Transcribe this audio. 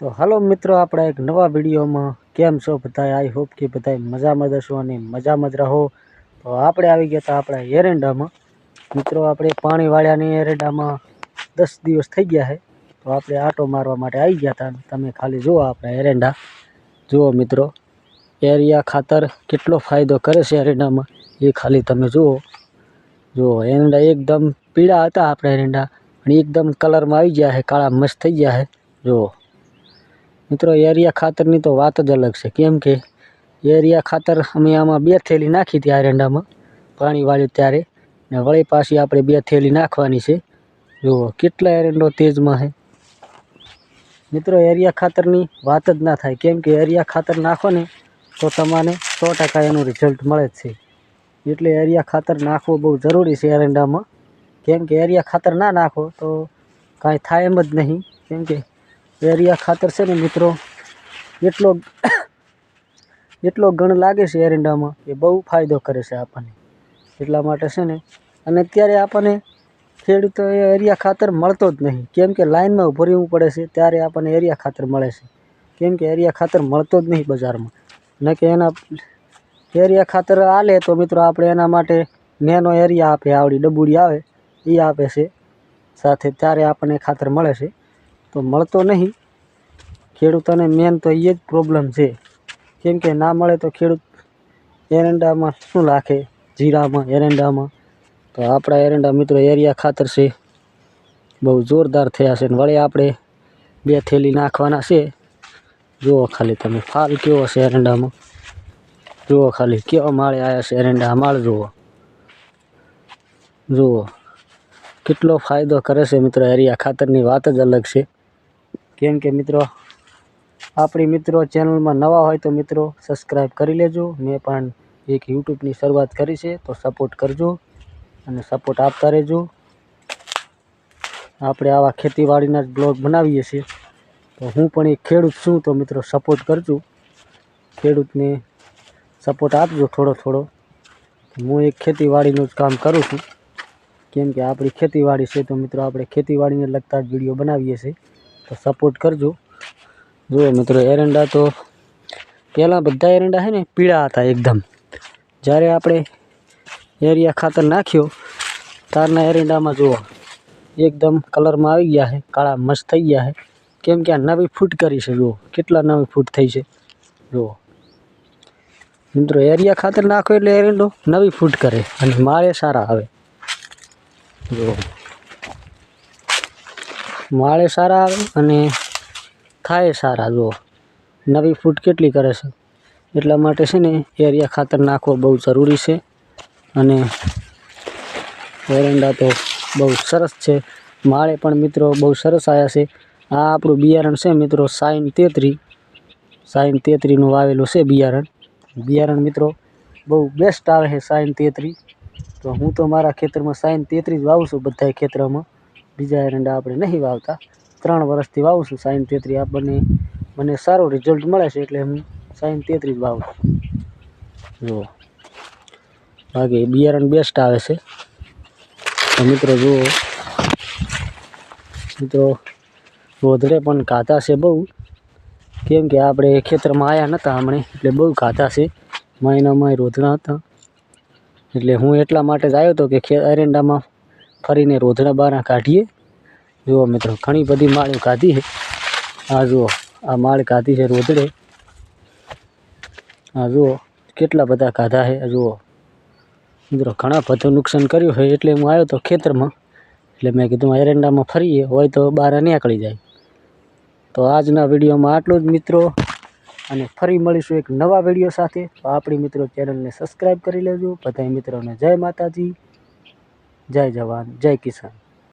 તો હલો મિત્રો, આપણા એક નવા વિડીયોમાં કેમ છો બધા આઈ હોપ કે બધા મજામાં જ અને મજામાં જ રહો. તો આપણે આવી ગયા હતા આપણા એરંડામાં. મિત્રો, આપણે પાણી વાળ્યાની એરંડામાં દસ દિવસ થઈ ગયા છે. તો આપણે આટો મારવા માટે આવી ગયા હતા. તમે ખાલી જુઓ આપણા એરંડા. જુઓ મિત્રો, એરિયા ખાતર કેટલો ફાયદો કરે છે એરંડામાં. એ ખાલી તમે જુઓ. જુઓ, એરંડા એકદમ પીળા હતા આપણા એરંડા. અને એકદમ કલરમાં આવી ગયા છે. કાળા મસ્ત થઈ ગયા છે. જુઓ. મિત્રો, એરિયા ખાતરની તો વાત જ અલગ છે. કેમ કે એરિયા ખાતર અમે આમાં બે થેલી નાખી હતી આરંડામાં પાણી વાળ્યું ત્યારે. ને વળી પાછી આપણે બે થેલી નાખવાની છે. જુઓ, કેટલા એરંડો તેજમાં છે. મિત્રો, એરિયા ખાતરની વાત જ ના થાય. કેમ કે એરિયા ખાતર નાખો ને તો તમને સો ટકા એનું રિઝલ્ટ મળે જ છે. એટલે એરિયા ખાતર નાખવું બહુ જરૂરી છે એરંડામાં કેમ કે એરિયા ખાતર ના નાખો તો કાંઈ થાય એમ જ નહીં. કેમ કે એરિયા ખાતર છે ને મિત્રો, એટલો એટલો ગણ લાગે છે એરંડામાં એ બહુ ફાયદો કરે છે આપણને. એટલા માટે છે ને, અને અત્યારે આપણને ખેડૂતો એરિયા ખાતર મળતો જ નહીં. કેમ કે લાઇનમાં ઊભું રહેવું પડે છે, ત્યારે આપણને એરિયા ખાતર મળે છે. કેમ કે એરિયા ખાતર મળતો જ નહીં બજારમાં. ન કે એના એરિયા ખાતર આલે તો મિત્રો આપણે એના માટે નેનો એરિયા આપે, આવડી ડબુડી આવે, એ આપે છે. સાથે ત્યારે આપણને ખાતર મળે છે. તો મળતો નહીં. ખેડૂતોને મેન તો એ જ પ્રોબ્લેમ છે. કેમ કે ના મળે તો ખેડૂત એરંડામાં શું નાખે? જીરામાં, એરંડામાં. તો આપણા એરંડા મિત્રો એરિયા ખાતર છે. બહુ જોરદાર થયા છે ને વળી આપણે બે થેલી નાખવાના છે. જુઓ ખાલી તમે ફાલ કેવો છે એરંડામાં. જુઓ ખાલી કેવા માળે આવ્યા છે એરંડા માળ જુઓ. જુઓ. કેટલો ફાયદો કરે છે મિત્રો એરિયા ખાતરની વાત જ અલગ છે. કેમ કે મિત્રો, આપણી મિત્રો ચેનલમાં નવા હોય તો મિત્રો સબસ્ક્રાઈબ કરી લેજો. મેં પણ એક યુટ્યુબની શરૂઆત કરી છે, તો સપોર્ટ કરજો અને સપોર્ટ આપતા રહેજો. આપણે આવા ખેતીવાડીના જ બ્લોગ બનાવીએ છીએ. તો હું પણ એક ખેડૂત છું, તો મિત્રો સપોર્ટ કરજો. ખેડૂતને સપોર્ટ આપજો થોડો થોડો. હું એક ખેતીવાડીનું જ કામ કરું છું. કેમ કે આપણી ખેતીવાડી છે, તો મિત્રો આપણે ખેતીવાડીને લગતા જ વીડિયો બનાવીએ છીએ. તો સપોર્ટ કરજો. જુઓ મિત્રો, એરંડા તો પહેલાં બધા એરંડા છે ને પીળા હતા એકદમ. જ્યારે આપણે એરિયા ખાતર નાખ્યો, તારના એરંડામાં જુઓ, એકદમ કલરમાં આવી ગયા છે, કાળા મસ્ત થઈ ગયા છે. કેમ કે આ નવી ફૂટ કરી છે, જુઓ, કેટલા નવી ફૂટ થઈ છે. જુઓ. મિત્રો, એરિયા ખાતર નાખો એટલે એરંડો નવી ફૂટ કરે, અને માળે સારા આવે. જુઓ. માળે સારા આવે અને થાય સારા જો નવી ફૂટ કેટલી કરે છે. એટલા માટે છે ને, એરિયા ખાતર નાખવો બહુ જરૂરી છે. અને એરંડા તો બહુ સરસ છે. માળે પણ મિત્રો બહુ સરસ આવ્યા છે. આ આપણું બિયારણ છે મિત્રો, સાઈન તેત્રી. સાઈન તેત્રીનું વાવેલું છે બિયારણ. બિયારણ મિત્રો બહુ બેસ્ટ આવે છે સાઈન તેત્રી. તો હું તો મારા ખેતરમાં સાઈન તેત્રી જ વાવું છું બધા ખેતરમાં. બીજા એરંડા આપણે નહીં વાવતા. ત્રણ વર્ષથી વાવું છું, સાઈન તેત્રી આપણને મને સારું રિઝલ્ટ મળે છે એટલે હું સાઈન તેત્રી જ વાવું જુઓ. બાકી બિયારણ બેસ્ટ આવે છે. મિત્રો જુઓ. મિત્રો રોધડે પણ કાતા છે બહુ. કેમ કે આપણે ખેતરમાં આવ્યા નહોતા હમણે, એટલે બહુ કાતા છે. મહિનામાં રોધણા હતા. એટલે હું એટલા માટે જ આવ્યો હતો કે એરંડામાં ફરીને રોધડા બારા કાઢીએ. જુઓ મિત્રો, ઘણી બધી માળીઓ કાઢી છે. આ જુઓ, આ માળ કાઢી છે રોધડે. આ જુઓ, કેટલા બધા કાઢા છે. જુઓ. મિત્રો, ઘણા બધું નુકસાન કર્યું છે. એટલે હું આવ્યો હતો ખેતરમાં. એટલે મેં કીધું એરંડામાં ફરીએ, હોય તો બહાર નીકળી જાય. તો આજના વિડીયોમાં આટલું જ મિત્રો. અને ફરી મળીશું એક નવા વીડિયો સાથે. તો આપણી મિત્રો ચેનલને સબસ્ક્રાઈબ કરી લેજો. બધા મિત્રોને જય માતાજી. જય જવાન જય કિસાન.